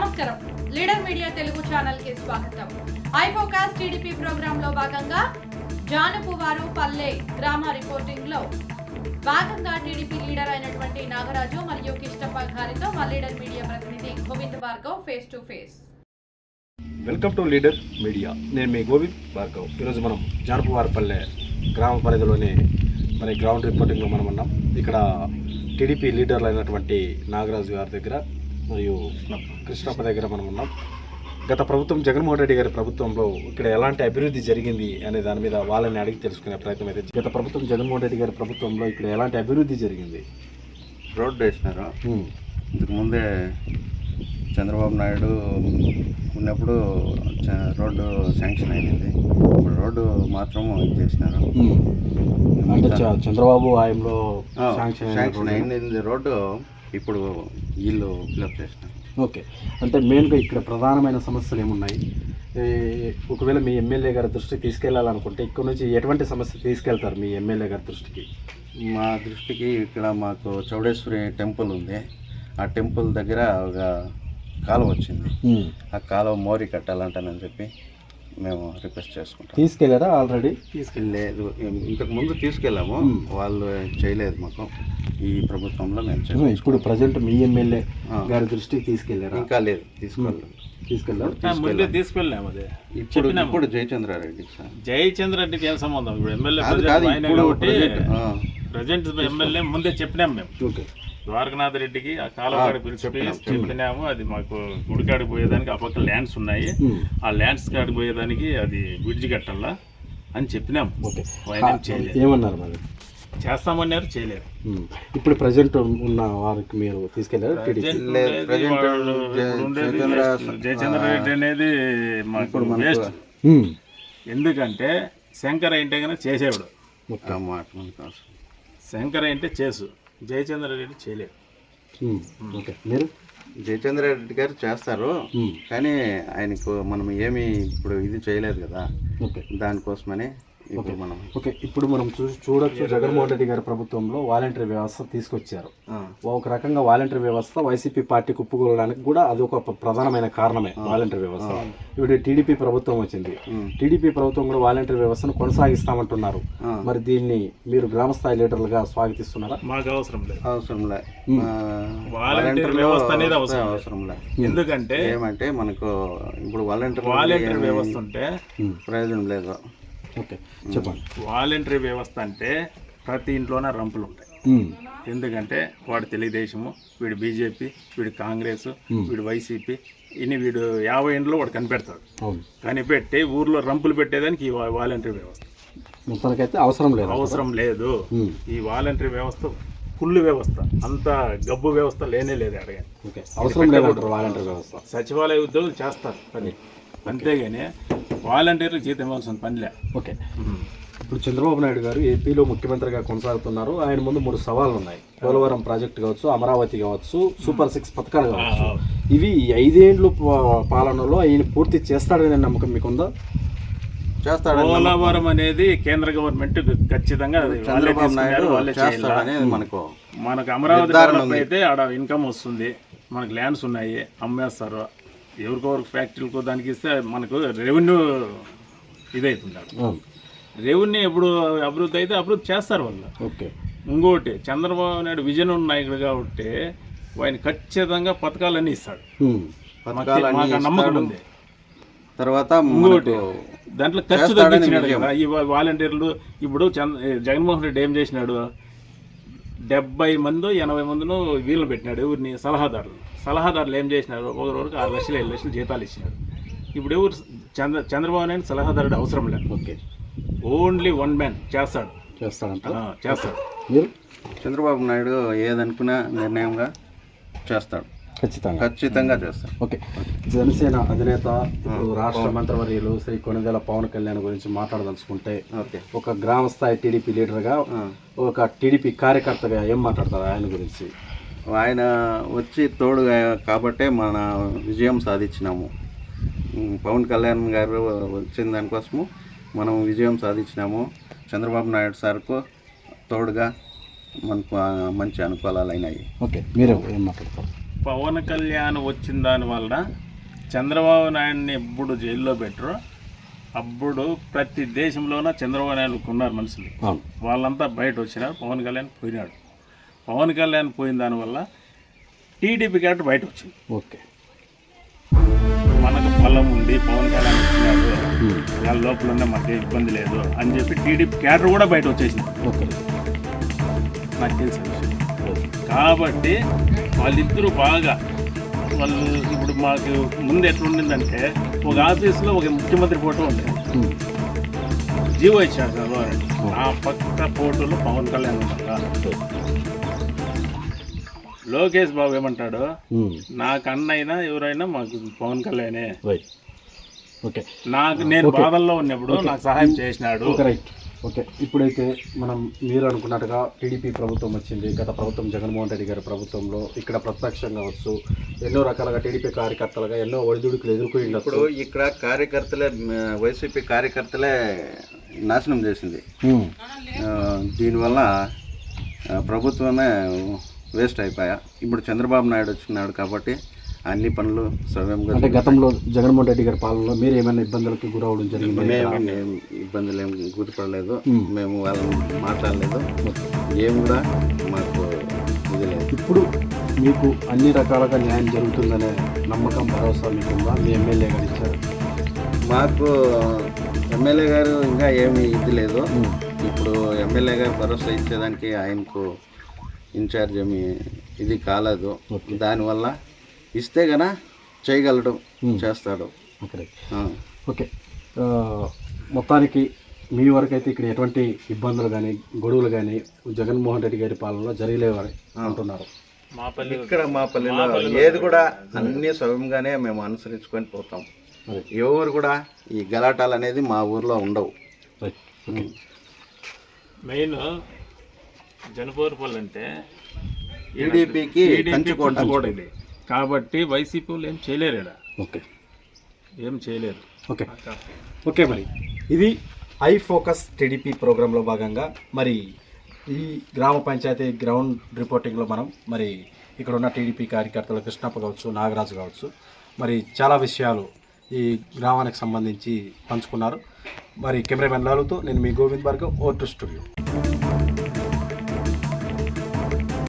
నమస్కారం. Leader media Telugu ఛానల్కి స్వాగతం. ఐఫోకాస్ టీడీపీ ప్రోగ్రామ్లో భాగంగా జానపు వారు పల్లె గ్రామ రిపోర్టింగ్లో భాగంగా టీడీపీ లీడర్ అయినటువంటి నాగరాజు మరియు కిష్టపాల్ గారితో మా లీడర్ మీడియా ప్రతినిధి Govind Bhargav face to face welcome to leader media నేను మీ గోవింద్ భార్గవ్. ఈరోజు మనం జానపవారిపల్లె గ్రామ పరిధిలోని మరి గ్రౌండ్ రిపోర్టింగ్లో మనం ఉన్నాం. ఇక్కడ టీడీపీ లీడర్లు అయినటువంటి నాగరాజు గారి దగ్గర మరియు కృష్ణప్ప దగ్గర మనం ఉన్నాం. గత ప్రభుత్వం జగన్మోహన్ రెడ్డి గారి ప్రభుత్వంలో ఇక్కడ ఎలాంటి అభివృద్ధి జరిగింది అనే దాని మీద వాళ్ళని అడిగి తెలుసుకునే ప్రయత్నం అయితే గత ప్రభుత్వం జగన్మోహన్ రెడ్డి గారి ప్రభుత్వంలో ఇక్కడ ఎలాంటి అభివృద్ధి జరిగింది? రోడ్డు వేసినారు. ఇంతకు ముందే చంద్రబాబు నాయుడు ఉన్నప్పుడు రోడ్డు శాంక్షన్ అయింది ఇప్పుడు రోడ్డు మాత్రం ఇది చేసినారు. అంటే చ- చంద్రబాబు ఆయనలో ఆ, శాంక్షన్ అయింది. రోడ్డు ఇప్పుడు వీళ్ళు ఫిల్అప్ చేసినారు ఓకే. అంటే మెయిన్గా ఇక్కడ ప్రధానమైన సమస్యలు ఏమున్నాయి? ఒకవేళ మీ ఎమ్మెల్యే గారి దృష్టికి తీసుకెళ్ళాలనుకుంటే ఇక్కడ నుంచి ఎటువంటి సమస్య తీసుకెళ్తారు మీ ఎమ్మెల్యే గారి దృష్టికి? మా దృష్టికి ఇక్కడ మాకు చౌడేశ్వరి టెంపుల్ ఉంది. ఆ టెంపుల్ దగ్గర ఒక కాలువ వచ్చింది. ఆ కాలువ మోరి కట్టాలంటానని చెప్పి మేము రిక్వెస్ట్ చేసుకుంటాం. తీసుకెళ్ళారా ఆల్రెడీ? లేదు ఇంతకు ముందు తీసుకెళ్ళాము. వాళ్ళు చేయలేదు మాకు. ఈ ప్రభుత్వంలో మేము ఇప్పుడు ప్రజెంట్ మీ ఎమ్మెల్యే. గారి దృష్టికి తీసుకెళ్ళారా ఇంకా లేదు. ముందే తీసుకెళ్ళాము అదే. ఇప్పుడు ఇప్పుడు జయచంద్రారెడ్డి సార్. జయచంద్ర రెడ్డికి ఏం సంబంధం? ఇప్పుడు ఎమ్మెల్యే ప్రజెంట్ ఎమ్మెల్యే ముందే చెప్పినాం మేము. ఓకే. ద్వారకనాథ్ రెడ్డికి ఆ కాలువ ఆ, కాడ పిలిచి చెప్పినాం, చెప్పినాము అది మాకు గుడికాడికి పోయేదానికి ఆ పక్క ల్యాండ్స్ ఉన్నాయి. ఆ ల్యాండ్స్ కాడికి పోయేదానికి అది బ్రిడ్జ్ కట్టాలా అని చెప్పినాం. ఏమన్నారు మరి? చేస్తామన్నారు చేయలేదు. ఉమ్, ఇప్పుడు ప్రజెంట్ ఉన్న వారికి మీరు తీసుకెళ్ళారు ఉండేది జయచంద్ర- రెడ్డి అనేది మాకు వేస్ట్. ఎందుకంటే శంకర్ అంటే కనుక చేసేవాడు. శంకర్ అంటే చేసు. జయచంద్ర రెడ్డి చేయలేదు. ఓకే. మీరు? జయచంద్రారెడ్డి గారు చేస్తారు. కానీ ఆయనకు మనం ఏమీ ఇప్పుడు ఇది చేయలేదు కదా. ఓకే. దానికోసమని ఇప్పుడు మనం. ఓకే ఇప్పుడు మనం చూ చూడొచ్చు జగన్మోహన్ రెడ్డి గారి ప్రభుత్వంలో వాలంటరీ వ్యవస్థ తీసుకొచ్చారు. ఆ, ఒక రకంగా వాలంటరీ వ్యవస్థ వైసీపీ పార్టీ కుప్పుకోవడానికి కూడా అది ఒక ప్ర- ప్రధానమైన కారణమే వాలంటరీ వ్యవస్థ. ఇప్పుడు టీడీపీ ప్రభుత్వం వచ్చింది. టీడీపీ ప్రభుత్వం కూడా వాలంటరీ వ్యవస్థను కొనసాగిస్తామంటున్నారు. మరి దీన్ని మీరు గ్రామ స్థాయి లీడర్లుగా స్వాగతిస్తున్నారా? మాకు అవసరం లేదు. వాలంటీర్ వాలంటీర్లో వ్యవస్థ అనేది వస్తే అవసరం లేదు. ఎందుకంటే ఏమంటే మనకు ఇప్పుడు వాలంటీర్ వాలంటీర్ వ్యవస్థ ఉంటే ప్రయోజనం లేదు. ఓకే చెప్పండి. వాలంటీర్ వ్యవస్థ అంటే ప్రతి ఇంట్లోనే రంపులు ఉంటాయి. ఎందుకంటే వాడు తెలుగుదేశము వీడు బీజేపీ వీడు కాంగ్రెస్ వీడు వైసీపీ ఇన్ని వీడు యాభై ఇంట్లో వాడు కనిపెడతాడు. కనిపెట్టి ఊర్లో రంపులు పెట్టేదానికి ఈ వాలంటీర్ వ్యవస్థ. మొత్తానికైతే అవసరం లేదు అవసరం లేదు. ఈ వాలంటీర్ వ్యవస్థ ఫుల్ వ్యవస్థ. అంత గబ్బు వ్యవస్థ లేనే లేదు అడగని ఓకే అవసరం లేదంటారు వాలంటరీ వ్యవస్థ. సచివాలయ ఉద్యోగులు చేస్తారు. పని అంతేగాని వాలంటీర్లు జీతం ఇవ్వాల్సిన పనిలే ఓకే. ఇప్పుడు చంద్రబాబు నాయుడు గారు ఏపీలో ముఖ్యమంత్రిగా కొనసాగుతున్నారు. ఆయన ముందు మూడు సవాళ్ళు ఉన్నాయి పోలవరం ప్రాజెక్ట్ కావచ్చు అమరావతి కావచ్చు సూపర్ సిక్స్ పథకాలు కావచ్చు. ఇవి ఐదేండ్లు పా- పాలనలో ఆయన పూర్తి చేస్తాడనే నమ్మకం మీకుందా? చేస్తాడని పోలవరం అనేది కేంద్ర గవర్నమెంట్ ఖచ్చితంగా చంద్రబాబు నాయుడు చేస్తాడనేది మనకు మనకు అమరావతి. అయితే ఆడ ఇన్కమ్ వస్తుంది. మనకు ల్యాండ్స్ ఉన్నాయి అమ్మేస్తారు. ఎవరికొరకు ఫ్యాక్టరీలకు దానికి ఇస్తే మనకు రెవెన్యూ. అవును. రెవెన్యూ ఎప్పుడు అభివృద్ధి అయితే అభివృద్ధి చేస్తారు వాళ్ళు. ఓకే. ఇంకోటి చంద్రబాబు నాయుడు విజన్ ఉన్న నాయకుడు కాబట్టి ఆయన ఖచ్చితంగా పథకాలన్నీ ఇస్తాడు. నమ్మకం ఇస్తాడు. ఉంది. తర్వాత ఇంకోటి దాంట్లో ఖర్చు తగ్గించినాడు. కదా. ఈ వాలంటీర్లు ఇప్పుడు చంద్ర జగన్మోహన్ రెడ్డి ఏం చేసినాడు? డెబ్బై మంది ఎనభై మందిను వీళ్ళు పెట్టినాడు ఎవరిని? సలహాదారులు సలహాదారులు ఏం చేసినారు? ఒక రోజుకి ఆరు లక్షలు ఏడు లక్షలు జీతాలు ఇచ్చినాడు ఇప్పుడు ఎవరు చంద్ర చంద్రబాబు నాయుడు సలహాదారుడు అవసరం లేదు. ఓకే. ఓన్లీ వన్ మ్యాన్ చేస్తాడు. చేస్తాడంట. చేస్తాడు. మీరు? చంద్రబాబు నాయుడు ఏదనుకున్నా నిర్ణయంగా చేస్తాడు. ఖచ్చితంగా. ఖచ్చితంగా చేస్తాడు. ఓకే. జనసేన అధినేత ఇప్పుడు రాష్ట్ర మంత్రివర్యులు శ్రీ కొనిదెల పవన్ కళ్యాణ్ గురించి మాట్లాడదలుచుకుంటే ఓకే. ఒక గ్రామ స్థాయి టీడీపీ లీడర్గా. ఒక టీడీపీ కార్యకర్తగా ఏం మాట్లాడతారు ఆయన గురించి? ఆయన వచ్చి తోడు కాబట్టే మన విజయం సాధించినాము. పవన్ కళ్యాణ్ గారు వచ్చిన దానికోసము మనం విజయం సాధించినాము. చంద్రబాబు నాయుడు సార్కు తోడుగా మనకు మంచి అనుకూలాలు అయినాయి ఓకే మీరే ఏం మాట్లాడతారు? పవన్ కళ్యాణ్ వచ్చిన దాని వలన చంద్రబాబు నాయుడిని ఎప్పుడు జైల్లో పెట్టరు. అప్పుడు ప్రతి దేశంలోన చంద్రబాబు నాయుడు ఉన్నారు మనుషులు. వాళ్ళంతా బయట వచ్చినారు. పవన్ కళ్యాణ్ పోయినాడు. పవన్ కళ్యాణ్ పోయిన దానివల్ల టీడీపీ క్యాడర్ బయట వచ్చింది ఓకే. మనకు పొలం ఉంది పవన్ కళ్యాణ్ వచ్చినాడు. వాళ్ళ లోపల ఉన్న మాకు ఇబ్బంది లేదు అని చెప్పి టీడీపీ క్యాడర్ కూడా బయట వచ్చేసింది ఓకే. నాకు తెలిసిన విషయం కాబట్టి వాళ్ళిద్దరూ బాగా వాళ్ళు ఇప్పుడు మాకు ముందు ఎట్లుండిందంటే ఒక ఆఫీస్లో ఒక ముఖ్యమంత్రి ఫోటో ఉంది. జీవో ఇచ్చారు నాయుడు. ఆ పక్క ఫోటోలో పవన్ కళ్యాణ్ ఉన్నాడు లోకేష్ బాబు ఏమంటాడు. నాకు అన్నైనా ఎవరైనా మాకు పవన్ కళ్యాణే. ఓకే. నాకు నేను బాధల్లో ఉన్నప్పుడు నాకు సహాయం చేసినాడు. Okay right. ఓకే. ఇప్పుడైతే మనం మీరు అనుకున్నట్టుగా టీడీపీ ప్రభుత్వం వచ్చింది. గత ప్రభుత్వం జగన్మోహన్ రెడ్డి గారి ప్రభుత్వంలో ఇక్కడ ప్రత్యక్షంగా వచ్చు. ఎన్నో రకాలుగా టీడీపీ కార్యకర్తలుగా ఎన్నో ఒడిదుడుకులు ఎదుర్కొని ఇప్పుడు ఉండొచ్చు ఇక్కడ కార్యకర్తలే వైసీపీ కార్యకర్తలే నాశనం చేసింది. దీనివల్ల ప్రభుత్వమే వేస్ట్ అయిపోయా. ఇప్పుడు చంద్రబాబు నాయుడు వచ్చినాడు కాబట్టి అన్ని పనులు సవ్యంగా అంటే గతంలో జగన్మోహన్ రెడ్డి గారి పాలనలో మీరు ఏమైనా ఇబ్బందులకు గురవడం జరిగింది? మేము ఇబ్బందులు ఏం గుర్తుపడలేదు. మ్మ్. వాళ్ళని మాట్లాడలేదు. ఏం కూడా మాకు ఇది లేదు. ఇప్పుడు మీకు అన్ని రకాలుగా న్యాయం జరుగుతుందనే నమ్మకం భరోసా మీకుందా మీ ఎమ్మెల్యే గారు ఇచ్చారు. మాకు ఎమ్మెల్యే గారు ఇంకా ఏమి ఇది లేదు. ఇప్పుడు ఎమ్మెల్యే గారు భరోసా ఇచ్చేదానికి ఆయనకు ఇన్ఛార్జ్ ఏమి ఇది కాలేదు. దానివల్ల ఇస్తే గన చేయగలడు మ్మ్. చేస్తాడు. ఓకే. మొత్తానికి మీ వరకు అయితే ఇక్కడ ఎటువంటి ఇబ్బందులు కానీ గొడవలు కానీ జగన్మోహన్ రెడ్డి గారి పాలనలో జరగలేవని అంటున్నారు. మా పల్లి ఇక్కడ మా పల్లెలో ఏది కూడా అన్ని సవ్యంగానే మేము అనుసరించుకొని పోతాం. ఎవరు కూడా ఈ గలాటాలు అనేది మా ఊర్లో ఉండవు. రైట్ ఓకే మెయిన్ జనపూర్పల్లి అంటే టీడీపీకి కంచుకోట కంచుకోట ఇది. కాబట్టి వైసీపీ వాళ్ళు ఏం చేయలేరు ఈడ. ఓకే. ఏం చేయలేరు. ఓకే. ఓకే మరి. ఇది ఐ ఫోకస్ టీడీపీ ప్రోగ్రాంలో భాగంగా మరి ఈ గ్రామ పంచాయతీ గ్రౌండ్ రిపోర్టింగ్లో మనం మరి ఇక్కడ ఉన్న టీడీపీ కార్యకర్తలు కృష్ణప్ప కావచ్చు నాగరాజు కావచ్చు మరి చాలా విషయాలు ఈ గ్రామానికి సంబంధించి పంచుకున్నారు. మరి కెమెరామెన్ లాలుతో నేను మీ Govind Bhargav oh to studio.